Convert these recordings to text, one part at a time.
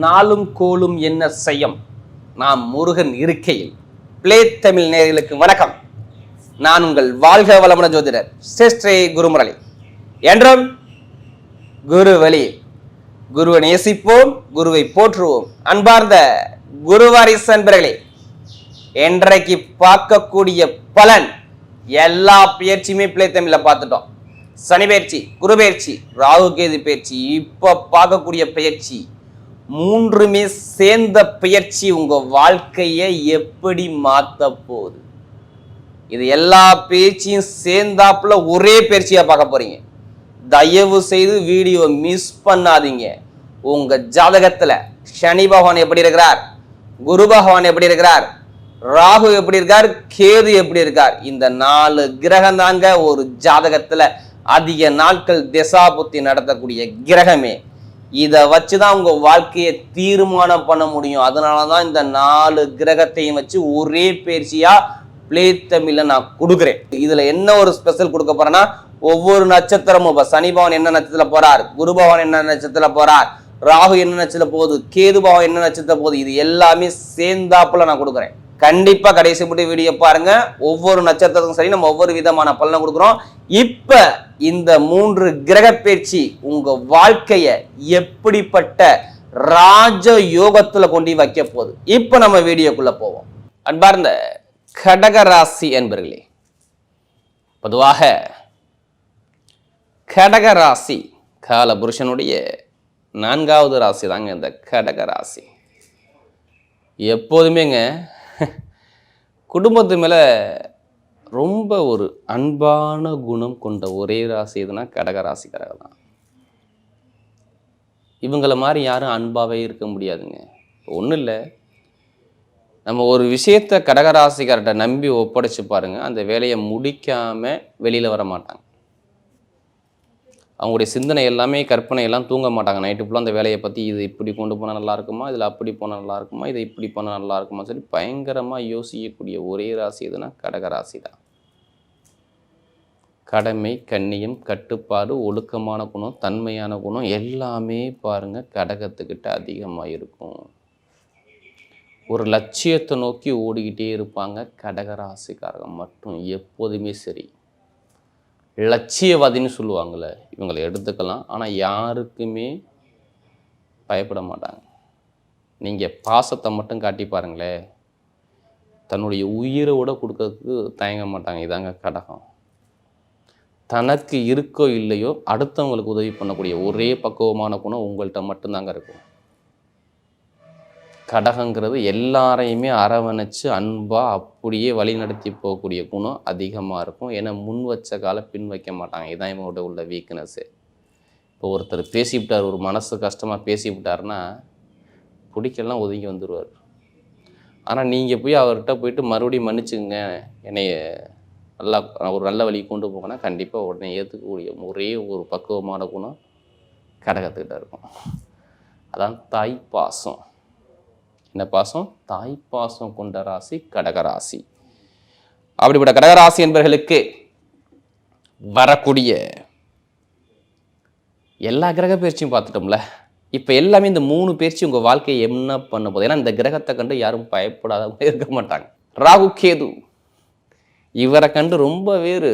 நாளும் கோலும் என்ன செய்யும் நாம் முருகன் இருக்கையில். பிளே தமிழ் நேர்களுக்கு வணக்கம். நான் உங்கள் வாழ்க வளமுன ஜோதிடர் சிஸ்ரே குருமுரளி. என்றும் குரு வழி குருவை நேசிப்போம் குருவை போற்றுவோம். அன்பார்ந்த குருவாரிசு அன்பர்களே பார்க்கக்கூடிய பலன் எல்லா பயிற்சியுமே பிள்ளை தமிழில் பார்த்துட்டோம். சனி பயிற்சி குரு பயிற்சி ராகு கேது பயிற்சி இப்போ பார்க்கக்கூடிய பயிற்சி மூன்றுமே சேர்ந்த பயிற்சி உங்க வாழ்க்கையை எப்படி மாத்த போகுது? இது எல்லா பேச்சையும் சேர்ந்தாப்புல ஒரே பயிற்சியா பார்க்க போறீங்க. தயவு செய்து வீடியோ மிஸ் பண்ணாதீங்க. உங்க ஜாதகத்துல சனி பகவான் எப்படி இருக்கிறார்? குரு பகவான் எப்படி இருக்கிறார்? ராகு எப்படி இருக்கார்? கேது எப்படி இருக்கார்? இந்த நாலு கிரகம் தாங்க ஒரு ஜாதகத்துல அதிக நாட்கள் திசாபுத்தி நடத்தக்கூடிய கிரகமே. இதை வச்சு தான் உங்கள் வாழ்க்கையை தீர்மானம் பண்ண முடியும். அதனால தான் இந்த நாலு கிரகத்தையும் வச்சு ஒரே பயிற்சியா பிளே தமிழில் நான் கொடுக்குறேன். இதில் என்ன ஒரு ஸ்பெஷல் கொடுக்க போகிறேன்னா ஒவ்வொரு நட்சத்திரமும் இப்போ சனி என்ன நட்சத்திரத்தில் போகிறார் குரு பவன் என்ன நட்சத்திரத்தில் போகிறார் ராகு என்ன நட்சத்திரம் போகுது? கேது பவன் என்ன நட்சத்திரம் போகுது? இது எல்லாமே சேர்ந்தாப்புல நான் கொடுக்குறேன். கண்டிப்பாக கடைசி முடி வீடியோ பாருங்க. ஒவ்வொரு நட்சத்திரத்துக்கும் சரி நம்ம ஒவ்வொரு விதமான பலனை கொடுக்குறோம். இப்போ இந்த மூன்று கிரக பேச்சு உங்கள் வாழ்க்கையை எப்படிப்பட்ட ராஜ யோகத்தில் கொண்டு வைக்க போகுது. இப்போ நம்ம வீடியோக்குள்ளே போவோம். அன்பார்ந்த கடக ராசி என்பர்களே பொதுவாக கடக ராசி கால புருஷனுடைய நான்காவது ராசி தாங்க இந்த கடக ராசி. எப்போதுமேங்க குடும்பத்து மேலே ரொம்ப ஒரு அன்பான குணம் கொண்ட ஒரே ராசி எதுனா கடக ராசிக்காரங்க தான். இவங்கள மாதிரி யாரும் அன்பாகவே இருக்க முடியாதுங்க. ஒன்றும் இல்லை. நம்ம ஒரு விஷயத்த கடகராசிக்கார்ட்ட நம்பி ஒப்படைச்சு பாருங்கள் அந்த வேலையை முடிக்காமல் வெளியில் வர மாட்டாங்க அவங்களுடைய சிந்தனை எல்லாமே கற்பனை எல்லாம் தூங்க மாட்டாங்க. நைட்டு ஃபுல்லாக அந்த வேலையை பற்றி இது இப்படி கொண்டு போனால் நல்லா இருக்குமா? இதில் அப்படி போனால் நல்லா இருக்குமா? இதை இப்படி போனால் நல்லா இருக்குமா சொல்லி பயங்கரமாக யோசிக்கக்கூடிய ஒரே ராசி எதுனா கடகராசி தான் கடமை கண்ணியம் கட்டுப்பாடு ஒழுக்கமான குணம் தன்மையான குணம் எல்லாமே பாருங்க கடகத்துக்கிட்ட அதிகமாக இருக்கும். ஒரு லட்சியத்தை நோக்கி ஓடிக்கிட்டே இருப்பாங்க கடகராசிக்காரங்க மட்டும் எப்போதுமே சரி. லட்சியவாதின்னு சொல்லுவாங்கள்ல இவங்களை எடுத்துக்கலாம். ஆனால் யாருக்குமே பயப்பட மாட்டாங்க. நீங்கள் பாசத்தை மட்டும் காட்டி பாருங்களேன் தன்னுடைய உயிரை விட கொடுக்கறதுக்கு தயங்க மாட்டாங்க. இதாங்க கடகம். தனக்கு இருக்கோ இல்லையோ அடுத்தவங்களுக்கு உதவி பண்ணக்கூடிய ஒரே பக்குவமான குணம் உங்கள்கிட்ட மட்டும்தாங்க இருக்கும். கடகங்கிறது எல்லாரையுமே அரவணைச்சு அன்பாக அப்படியே வழி நடத்தி போகக்கூடிய குணம் அதிகமாக இருக்கும். ஏன்னா முன் வச்ச காலை பின் வைக்க மாட்டாங்க. இதான் இவங்களோட உள்ள வீக்னஸ்ஸு இப்போ ஒருத்தர் பேசிவிட்டார் ஒரு மனசு கஷ்டமாக பேசிவிட்டார்னா பிடிக்கலாம் ஒதுங்கி வந்துடுவார் ஆனால் நீங்கள் போய் அவர்கிட்ட போயிட்டு மறுபடியும் மன்னிச்சுங்க என்னைய நல்லா ஒரு நல்ல வழி கொண்டு போங்கன்னா கண்டிப்பாக உடனே ஏற்றுக்கக்கூடிய ஒரே ஒரு பக்குவமான குணம் கடகத்துக்கிட்ட இருக்கும். அதான் தாய் பாசம். என்ன பாசம்? தாய் பாசம் கொண்ட ராசி கடகராசி அப்படிப்பட்ட கடகராசி என்பவர்களுக்கு வரக்கூடிய எல்லா கிரக பயிற்சியும் பார்த்துட்டோம்ல. இப்போ எல்லாமே இந்த மூணு பயிற்சி உங்கள் வாழ்க்கையை என்ன பண்ண போகுது? ஏன்னா இந்த கிரகத்தை கண்டு யாரும் பயப்படாதவங்க இருக்க மாட்டாங்க. ராகு கேது இவரை கண்டு ரொம்ப வேறு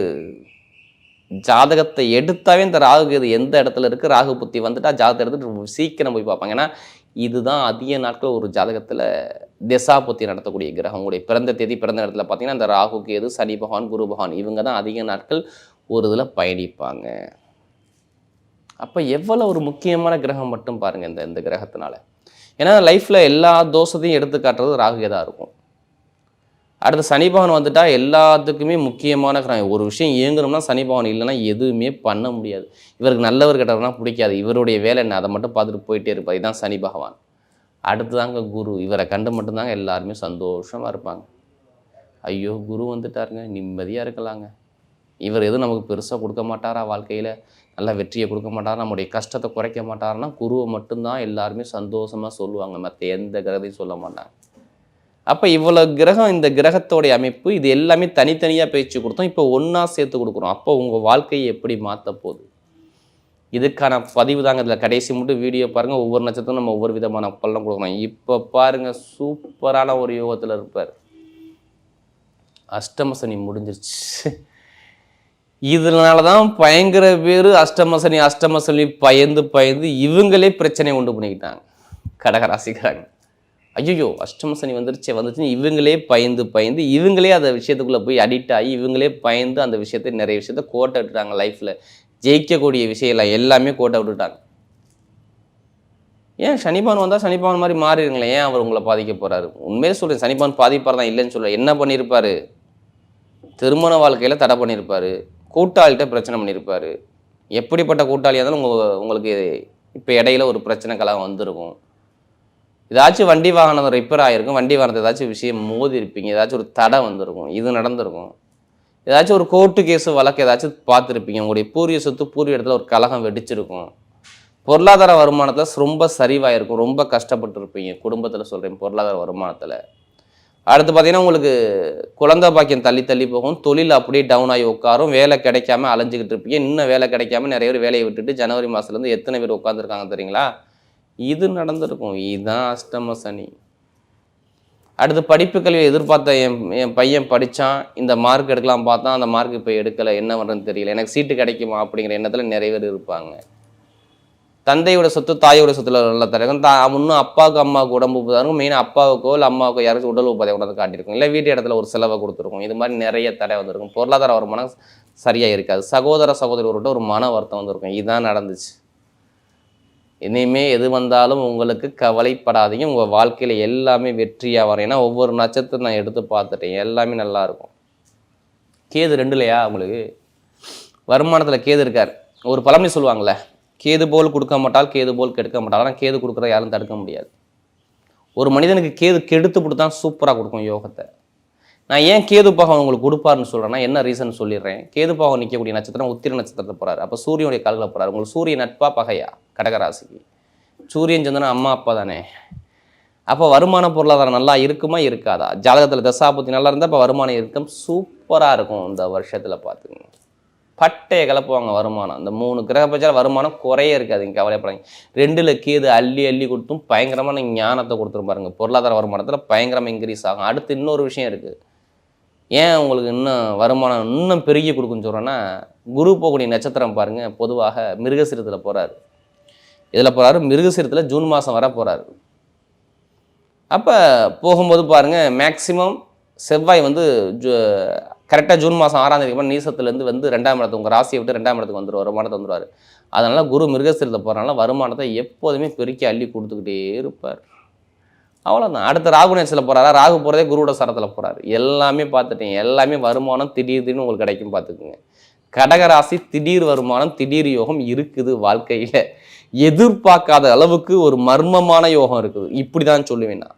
ஜாதகத்தை எடுத்தாவே இந்த ராகு கேது எந்த இடத்துல இருக்குது ராகு புத்தி வந்துட்டு ஜாதகத்தை எடுத்துட்டு சீக்கிரம் போய் பார்ப்பாங்க. ஏன்னா இதுதான் அதிக நாட்கள் ஒரு ஜாதகத்தில் திசாபுத்தி நடத்தக்கூடிய கிரகம். உங்களுடைய பிறந்த தேதி பிறந்த இடத்துல பார்த்தீங்கன்னா இந்த ராகு கேது சனி பகவான் குரு பகவான் இவங்க தான் அதிக நாட்கள் ஒரு இதில் பயணிப்பாங்க. அப்போ எவ்வளோ ஒரு முக்கியமான கிரகம் மட்டும் பாருங்கள் இந்த இந்த கிரகத்தினால. ஏன்னா லைஃப்பில் எல்லா தோஷத்தையும் எடுத்து காட்டுறது ராகுகேதாக இருக்கும். அடுத்து சனி பகவான் வந்துட்டா எல்லாத்துக்குமே முக்கியமான கிரகம். ஒரு விஷயம் இயங்கணும்னா சனி பகவான் இல்லைன்னா எதுவுமே பண்ண முடியாது. இவருக்கு நல்லவர் கெட்டவர்னா பிடிக்காது. இவருடைய வேலை என்ன? அதை மட்டும் பார்த்துட்டு போயிட்டே இருப்பார் இதுதான் சனி பகவான். அடுத்ததாங்க குரு. இவரை கண்டு மட்டும்தாங்க எல்லாருமே சந்தோஷமாக இருப்பாங்க. ஐயோ குரு வந்துட்டாருங்க. நிம்மதியாக இருக்கலாங்க. இவர் எதுவும் நமக்கு பெருசாக கொடுக்க மாட்டாரா வாழ்க்கையில்? நல்ல வெற்றியை கொடுக்க மாட்டார்? நம்முடைய கஷ்டத்தை குறைக்க மாட்டாருன்னா குருவை மட்டும்தான் எல்லாருமே சந்தோஷமாக சொல்லுவாங்க. மற்ற எந்த கிரகத்தையும் சொல்ல மாட்டாங்க. அப்போ இவ்வளோ கிரகம் இந்த கிரகத்தோடைய அமைப்பு இது எல்லாமே தனித்தனியாக பேச்சு கொடுத்தோம். இப்போ ஒன்றா சேர்த்து கொடுக்குறோம். அப்போ உங்கள் வாழ்க்கையை எப்படி மாற்ற போகுது? இதுக்கான பதிவு தாங்க இதில் கடைசி மட்டும் வீடியோ பாருங்கள் ஒவ்வொரு நட்சத்திரம் நம்ம ஒவ்வொரு விதமான பலனும் கொடுக்குறோம் இப்போ பாருங்கள் சூப்பரான ஒரு யோகத்தில் இருப்பார். அஷ்டம சனி முடிஞ்சிருச்சு. இதனால தான் பயங்கர பேர் அஷ்டம சனி அஷ்டம சனி பயந்து பயந்து இவங்களே பிரச்சனையை உண்டு பண்ணிக்கிட்டாங்க. கடகராசிக்காரங்க. ஐயோ அஷ்டம சனி வந்துருச்சே வந்துச்சுன்னு இவங்களே பயந்து பயந்து இவங்களே அந்த விஷயத்துக்குள்ளே போய் அடிக்ட் ஆகி இவங்களே பயந்து அந்த விஷயத்தை நிறைய விஷயத்த கோட்டை விட்டுட்டாங்க லைஃப்பில் ஜெயிக்கக்கூடிய விஷயம் எல்லாமே கோட்டை விட்டுட்டாங்க. ஏன் சனிபான் வந்தால் சனிபான் மாதிரி மாறிடுங்களேன்? ஏன் அவர் உங்களை பாதிக்க போகிறாரு உண்மையே சொல்கிறேன் சனிபான் பாதிப்பார் தான் இல்லைன்னு சொல்ல என்ன பண்ணியிருப்பார் திருமண வாழ்க்கையில் தடை பண்ணியிருப்பார் கூட்டாளிகிட்ட பிரச்சனை பண்ணியிருப்பார் எப்படிப்பட்ட கூட்டாளியாக இருந்தாலும் உங்கள் உங்களுக்கு இப்போ இடையில ஒரு பிரச்சனை கலாம் வந்திருக்கும். ஏதாச்சும் வண்டி வாகனம் ரிப்பேர் ஆகிருக்கும் வண்டி வாகனத்தை ஏதாச்சும் விஷயம் மோதி இருப்பீங்க ஏதாச்சும் ஒரு தடை வந்திருக்கும் இது நடந்திருக்கும். ஏதாச்சும் ஒரு கோர்ட்டு கேஸு வழக்கு ஏதாச்சும் பார்த்துருப்பீங்க உங்களுடைய பூரிய சொத்து பூரிய இடத்துல ஒரு கலகம் வெடிச்சிருக்கும். பொருளாதார வருமானத்தில் ரொம்ப சரிவாயிருக்கும் ரொம்ப கஷ்டப்பட்டுருப்பீங்க குடும்பத்தில் சொல்கிறேன் பொருளாதார வருமானத்தில். அடுத்து பார்த்தீங்கன்னா உங்களுக்கு குழந்தை பாக்கியம் தள்ளி தள்ளி போகும் தொழில் அப்படியே டவுன் ஆகி உட்காரும் வேலை கிடைக்காம அலைஞ்சிக்கிட்டு இருப்பீங்க இன்னும் வேலை கிடைக்காம நிறைய பேர் வேலையை விட்டுட்டு ஜனவரி மாதத்துலேருந்து எத்தனை பேர் உட்காந்துருக்காங்க தெரியுங்களா? இது நடந்திருக்கும். இதுதான் அஷ்டம சனி. அடுத்து படிப்பு கல்வி எதிர்பார்த்த என் என் பையன் படித்தான் இந்த மார்க் எடுக்கலாம் பார்த்தா அந்த மார்க் இப்போ எடுக்கலை. என்ன பண்ணுறதுன்னு தெரியல. எனக்கு சீட்டு கிடைக்குமா அப்படிங்கிற எண்ணத்தில் நிறைய பேர் இருப்பாங்க. தந்தையோட சொத்து தாயோட சொத்துல நல்ல தரகம் தா இன்னும் அப்பாவுக்கு அம்மாவுக்கு உடம்பு உபாதாரம் மெயினாக அப்பாவுக்கோ இல்லை அம்மாவுக்கோ யாராச்சும் உடல் உபாதை கொண்டாந்து காட்டியிருக்கும். இல்லை வீட்டு இடத்துல ஒரு செலவை கொடுத்துருக்கும். இது மாதிரி நிறைய தடை வந்திருக்கும். பொருளாதார வருமானம் சரியாக இருக்காது. சகோதர சகோதரியோட ஒரு மன வருத்தம் வந்திருக்கும். இதுதான் நடந்துச்சு. இனிமே எது வந்தாலும் உங்களுக்கு கவலைப்படாதீங்க. உங்கள் வாழ்க்கையில் எல்லாமே வெற்றியாக வரும். ஏன்னா ஒவ்வொரு நட்சத்திரம் நான் எடுத்து பார்த்துட்டேன். எல்லாமே நல்லாயிருக்கும் கேது ரெண்டு இல்லையா உங்களுக்கு? வருமானத்தில் கேது இருக்கார். ஒரு பழமொழி சொல்லுவாங்களே கேது போல் கொடுக்க மாட்டால் கேது போல் கெடுக்க மாட்டால் ஆனால் கேது கொடுக்குறத யாரும் தடுக்க முடியாது. ஒரு மனிதனுக்கு கேது கெடுத்து கொடுத்தா சூப்பராக கொடுக்கும் யோகத்தை. நான் ஏன் கேது பாகம் உங்களுக்கு கொடுப்பாருன்னு சொல்கிறேன்னா என்ன ரீசன் சொல்லிடுறேன்? கேது பாகம் நிற்கக்கூடிய நட்சத்திரம் உத்திர நட்சத்திரத்தை போகிறார் அப்போ சூரியனுடைய கால்களை போகிறார் உங்களுக்கு சூரிய நட்பா பகையா? கடகராசிக்கு. சூரியன் சந்திரன் அம்மா அப்பா தானே. அப்போ வருமான பொருளாதாரம் நல்லா இருக்குமா இருக்காதா? ஜாதகத்தில் தசாபத்தி நல்லா இருந்தால் இப்போ வருமானம் இருக்கும். சூப்பராக இருக்கும் இந்த வருஷத்தில் பார்த்துங்க பட்டையை கலப்புவாங்க வருமானம். இந்த மூணு கிரக வருமானம் குறைய இருக்காதுங்க கவலைப்படாங்க ரெண்டில் கேது அள்ளி அள்ளி கொடுத்தும் பயங்கரமான ஞானத்தை கொடுத்துரும் பாருங்கள் பொருளாதார வருமானத்தில் பயங்கரமாக இன்க்ரீஸ் ஆகும். அடுத்து இன்னொரு விஷயம் இருக்குது ஏன் உங்களுக்கு இன்னும் வருமானம் இன்னும் பெருகி கொடுக்குன்னு சொல்கிறேன்னா குரு போகக்கூடிய நட்சத்திரம் பாருங்கள் பொதுவாக மிருகசீரத்தில் போகிறாரு இதில் போகிறாரு மிருகசீரத்தில் ஜூன் மாதம் வர போகிறாரு அப்போ போகும்போது பாருங்கள் மேக்சிமம் செவ்வாய் வந்து ஜூ கரெக்டாக ஜூன் மாதம் ஆறாம் தேதி அப்புறம் நீசத்துலேருந்து வந்து ரெண்டாம் இடத்துக்கு உங்கள் ராசியை விட்டு ரெண்டாம் இடத்துக்கு வந்துடுவார் வருமானத்தை வந்துடுவார் அதனால் குரு மிருகசீரத்தில் போகிறனால வருமானத்தை எப்போதுமே பெருக்கி அள்ளி கொடுத்துக்கிட்டே இருப்பார். அவ்வளோதான் அடுத்த ராகு நேரத்தில் போகிறாரா ராகு போகிறதே குருவோட சரத்தில் போகிறாரு எல்லாமே பார்த்துட்டீங்க. எல்லாமே வருமானம் திடீர் திடீர்னு உங்களுக்கு கிடைக்கும் பார்த்துக்குங்க. கடகராசி திடீர் வருமானம் திடீர் யோகம் இருக்குது வாழ்க்கையில். எதிர்பார்க்காத அளவுக்கு ஒரு மர்மமான யோகம் இருக்குது. இப்படி தான் சொல்லுவேன் நான்.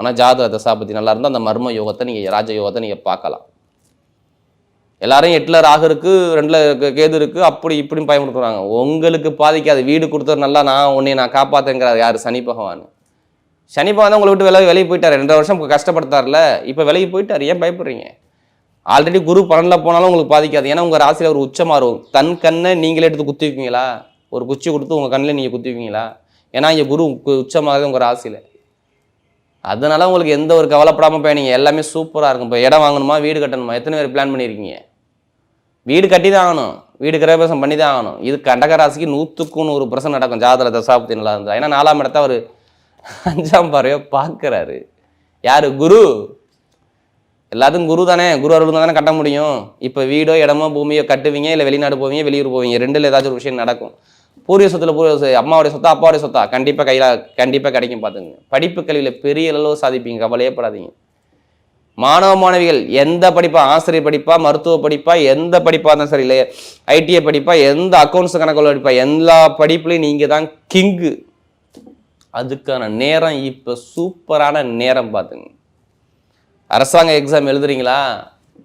ஆனால் ஜாதக தசாபதி நல்லா இருந்தால் அந்த மர்ம யோகத்தை நீங்கள் ராஜ யோகத்தை நீங்கள் பார்க்கலாம். எல்லாரும் எட்டில் ராகு இருக்குது ரெண்டில் கேது இருக்குது அப்படி இப்படின்னு பயன்படுத்துகிறாங்க உங்களுக்கு பாதிக்காது. வீடு கொடுத்தது நல்லா நான் உன்னை நான் காப்பாற்றுங்கிறார் யார்? சனி பகவான். சனி பகவான் தான் உங்களை விட்டு விலகி வெளியே போயிட்டார். ரெண்டரை வருஷம் கஷ்டப்படுத்தார்ல இப்போ விலகி போயிட்டார். ஏன் பயப்படுறீங்க? ஆல்ரெடி குரு பலனில் போனாலும் உங்களுக்கு பாதிக்காது. ஏன்னா உங்கள் ராசியில் ஒரு உச்சமாக இருக்கும் தன் கண்ணை நீங்களே எடுத்து குத்திக்குவீங்களா ஒரு குச்சி கொடுத்து உங்கள் கண்ணில் நீங்கள் குத்திக்குவீங்களா ஏன்னா இங்கே குரு உச்சமாகுது உங்கள் ராசியில். அதனால உங்களுக்கு எந்த ஒரு கவலைப்படாமல் பயணிங்க எல்லாமே சூப்பராக இருக்கும். இப்போ இடம் வாங்கணுமா? வீடு கட்டணுமா? எத்தனை பேர் பிளான் பண்ணியிருக்கீங்க வீடு கட்டி தான் ஆகணும். வீடு கிரகபிரசம் பண்ணி தான் ஆகணும். இது கடகராசிக்கு நூற்றுக்கு நூறு பர்சன்ட் நடக்கும். ஜாதக தசாப்தி நல்லா இருந்தால் ஏன்னா நாலாம் இடத்த அவர் அஞ்சாம் பார்வையோ பார்க்குறாரு. யார்? குரு. எல்லாத்துக்கும் குரு தானே? குரு அருள் தானே கட்ட முடியும்? இப்போ வீடோ இடமோ பூமியோ கட்டுவீங்க இல்லை வெளிநாடு போவீங்க வெளியூர் போவீங்க ரெண்டில் ஏதாச்சும் ஒரு விஷயம் நடக்கும். பூர்வீக சொத்தில் பூர்வ அம்மாவுடைய சொத்தா அப்பாவுடைய சொத்தா? கண்டிப்பாக கையில் கண்டிப்பாக கிடைக்கும் பார்த்துங்க படிப்பு கல்வியில் பெரிய அளவு சாதிப்பீங்க கவலையே படாதீங்க. மாணவ மாணவிகள் எந்த படிப்பா? ஆசிரியர் படிப்பா மருத்துவ படிப்பா எந்த படிப்பாக இருந்தாலும் சரி இல்லை ஐடிஐ படிப்பா எந்த அக்கௌண்ட்ஸ் கணக்குள்ள படிப்பா எல்லா படிப்புலையும் நீங்கள் தான் கிங்கு அதுக்கான நேரம் இப்போ சூப்பரான நேரம் பார்த்துங்க அரசாங்க எக்ஸாம் எழுதுறீங்களா?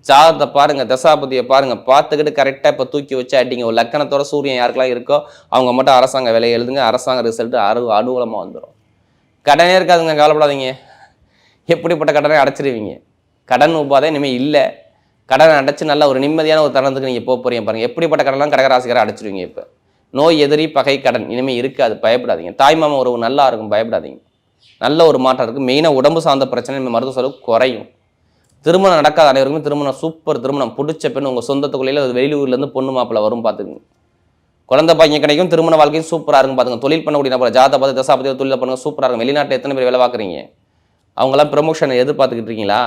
ஜாதகத்தை பாருங்கள் தசாபதியை பாருங்கள் பார்த்துக்கிட்டு கரெக்டாக இப்போ தூக்கி வச்சு அடிங்க. ஒரு லக்கணத்தோட சூரியன் யாருக்கெல்லாம் இருக்கோ அவங்க மட்டும் அரசாங்க வேலையை எழுதுங்க. அரசாங்க ரிசல்ட் அரு அனுகூலமாக வந்துடும் கடனே இருக்காதுங்க கவலைப்படாதீங்க. எப்படிப்பட்ட கடனை அடைச்சிருவீங்க? கடன் உபாதை இனிமேல் இல்லை. கடனை அடைச்சி நல்ல ஒரு நிம்மதியான ஒரு தருணத்துக்கு நீங்கள் போக போகிறீங்க பாருங்கள் எப்படிப்பட்ட கடனெலாம் கடகராசிக்காரை அடைச்சிருவீங்க இப்போ? நோய் எதிரி பகை கடன் இனிமேல் இருக்காது. பயப்படாதீங்க. தாய்மாமா உறவு நல்லா இருக்கும். பயப்படாதீங்க. நல்ல ஒரு மாற்றம் இருக்குது மெயினாக உடம்பு சார்ந்த பிரச்சனை இனிமேல் மருத்துவ செலவு குறையும். திருமணம் நடக்காத அனைவருக்குமே திருமணம் சூப்பர் திருமணம். பிடிச்ச பெண் உங்கள் சொந்தத்துக்குள்ளேயே வெளியூர்லேருந்து பொண்ணு மாப்பிள்ளை வரும் பார்த்துக்குங்க குழந்தை பையன் கிடைக்கும். திருமண வாழ்க்கையும் சூப்பராக இருக்கும் பார்த்துங்க தொழில் பண்ணக்கூடிய நபர் ஜாத பார்த்து தசாபதி தொழில் பண்ணுங்க சூப்பராக இருக்கும். வெளிநாட்டில் எத்தனை பேர் வேலை பார்க்குறீங்க? அவங்களாம் ப்ரமோஷன் எதிர்பார்த்துக்கிட்டு இருக்கீங்களா?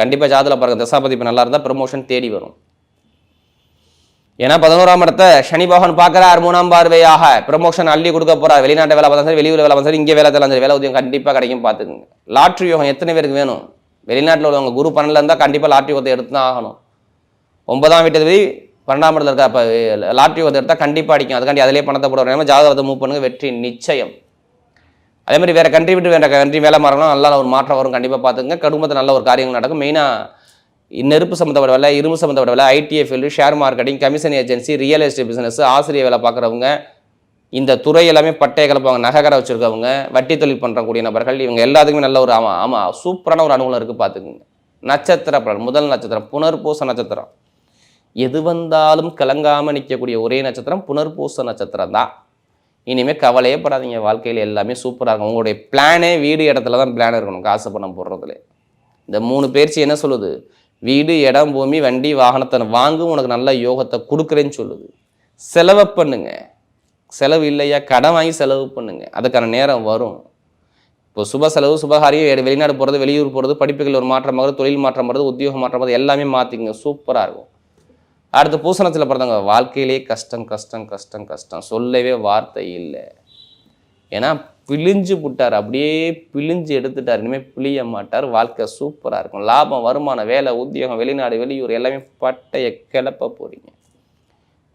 கண்டிப்பாக ஜாதத்தில் பாருங்கள் தசாபதி இப்போ நல்லா இருந்தால் ப்ரமோஷன் தேடி வரும். ஏன்னா பதினோராம் இடத்தை சனி பகவான் பார்க்குறார் மூணாம் பார்வையாக. ப்ரமோஷன் அள்ளி கொடுக்க போறார். வெளிநாட்டு வேலை பார்த்தா சரி வெளியூர் வேலை பார்த்தா சரி இங்கே வேலை தரலாம் சரி வேலை உதயம் கண்டிப்பாக கிடைக்கும் பார்த்துக்குங்க. லாட்ரி யோகம் எத்தனை பேருக்கு வேணும்? வெளிநாட்டில் உள்ளவங்க குரு பன்னெண்டில் இருந்தால் கண்டிப்பாக லாட்ரி யோகத்தை எடுத்து தான் ஆகணும். ஒன்பதாம் வீட்டதிபதி பன்னெண்டாம் இடத்துல இருக்கா இப்போ லாட்ரி யோகத்தை எடுத்தால் கண்டிப்பாக அடிக்கும். அதுக்காண்டி அதிலே பணத்தை போட வரணும் ஜாதகத்தை மூவ் பண்ணுங்க வெற்றி நிச்சயம். அதே மாதிரி வேறு கண்ட்ரி விட்டு வேறு கண்ட்ரி வேலை மாறணும் நல்லா ஒரு மாற்றம் வரும் கண்டிப்பாக பார்த்துங்க குடும்பத்தில் நல்ல ஒரு காரியங்கள் நடக்கும். மெயினாக நெருப்பு சம்மந்தப்பட்ட வேலை இரும்பு சம்மந்தப்பட்ட வேலை ITI field share marketing commission agency real estate business ஆசிரியர் வேலை பார்க்குறவங்க இந்த துறை எல்லாமே பட்டையை கலப்பாங்க நகைக்கடை வச்சுருக்கவங்க வட்டி தொழில் பண்ணுறக்கூடிய நபர்கள் இவங்க எல்லாத்துக்குமே நல்ல ஒரு ஆமாம் ஆமாம் சூப்பரான ஒரு அனுகூலம் இருக்குது பார்த்துக்குங்க. நட்சத்திர பலன் முதல் நட்சத்திரம் புனர்பூச நட்சத்திரம். எது வந்தாலும் கலங்காமல் நிற்கக்கூடிய ஒரே நட்சத்திரம் புனர்பூச நட்சத்திரம் தான். இனிமேல் கவலையே படாதீங்க வாழ்க்கையில் எல்லாமே சூப்பராக இருக்கும். உங்களுடைய பிளானே வீடு இடத்துல தான் பிளான் இருக்கணும் காசு பணம் போடுறதுல. இந்த மூணு பேர்ச்சி என்ன சொல்லுது? வீடு இடம் பூமி வண்டி வாகனத்தை வாங்கும் உனக்கு நல்ல யோகத்தை கொடுக்குறேன்னு சொல்லுது. செலவை பண்ணுங்க. செலவு இல்லையா? கடன் வாங்கி செலவு பண்ணுங்க. அதுக்கான நேரம் வரும். இப்போ சுப செலவு சுபகாரியம் வெளிநாடு போகிறது வெளியூர் போகிறது படிப்புகள் ஒரு மாற்றம் வருது தொழில் மாற்றம் வருது உத்தியோகம் மாற்றம் வருது எல்லாமே மாற்றிங்க சூப்பராக இருக்கும். அடுத்து பூசணத்தில் பிறந்தவங்க வாழ்க்கையிலே கஷ்டம் கஷ்டம் கஷ்டம் கஷ்டம். சொல்லவே வார்த்தை இல்லை. ஏன்னா பிழிஞ்சு புட்டார். அப்படியே பிழிஞ்சு எடுத்துட்டார். இனிமேல் பிழிய மாட்டார். வாழ்க்கை சூப்பராக இருக்கும். லாபம் வருமானம் வேலை உத்தியோகம் வெளிநாடு வெளியூர் எல்லாமே பட்டையை கிளப்ப போகிறீங்க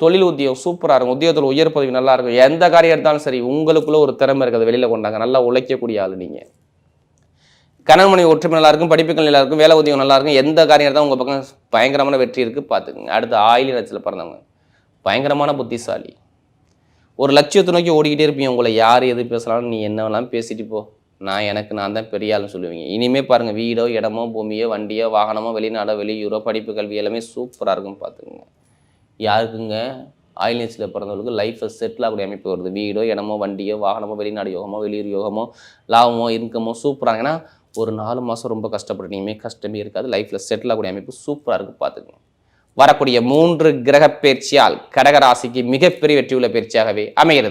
தொழில் உத்தியோகம் சூப்பராக இருக்கும். உத்தியோகத்தில் உயர் பதவி நல்லா இருக்கும். எந்த காரியம் எடுத்தாலும் சரி உங்களுக்குள்ளே ஒரு திறமை இருக்குது. வெளியில் கொண்டாங்க நல்லா உழைக்கக்கூடிய ஆள் நீங்கள் கணவன் ஒற்றுமை நல்லா இருக்கும். படிப்புகள் நல்லா இருக்கும். வேலை உத்தியோகம் நல்லா இருக்கும். எந்த காரியம் எடுத்தால் உங்கள் பக்கம் பயங்கரமான வெற்றி இருக்குது பார்த்துக்குங்க. அடுத்து ஆயிலி நட்சத்திரத்தில் பிறந்தவங்க. பயங்கரமான புத்திசாலி. ஒரு லட்சியத்தை நோக்கி ஓடிக்கிட்டே இருப்பீங்க. உங்களை யார் எது பேசலாம்னு நீ என்ன வேணாலும் பேசிட்டு போ. நான் எனக்கு நான் தான் பெரிய ஆளுன்னு சொல்லுவீங்க. இனிமே பாருங்கள் வீடோ இடமோ பூமியோ வண்டியோ வாகனமோ வெளிநாடோ வெளியூரோ படிப்பு கல்வி எல்லாமே சூப்பராக இருக்கும் பார்த்துக்குங்க. யாருக்குங்க? ஆயில்நேஸில் பிறந்தவங்களுக்கு லைஃப்பை செட்டில் ஆகக்கூடிய அமைப்பு வருது. வீடோ இடமோ வண்டியோ வாகனமோ வெளிநாடு யோகமோ வெளியூர் யோகமோ லாபமோ இன்கமோ சூப்பராக ஏன்னா ஒரு நாலு மாதம் ரொம்ப கஷ்டப்பட்டு இனிமேல் கஷ்டமே இருக்காது. லைஃப்பில் செட்டில் ஆகக்கூடிய அமைப்பு சூப்பராக இருக்குது பார்த்துக்குங்க. வரக்கூடிய மூன்று கிரக பயிற்சியால் கடகராசிக்கு மிகப்பெரிய வெற்றியுள்ள பயிற்சியாகவே அமைகிறது.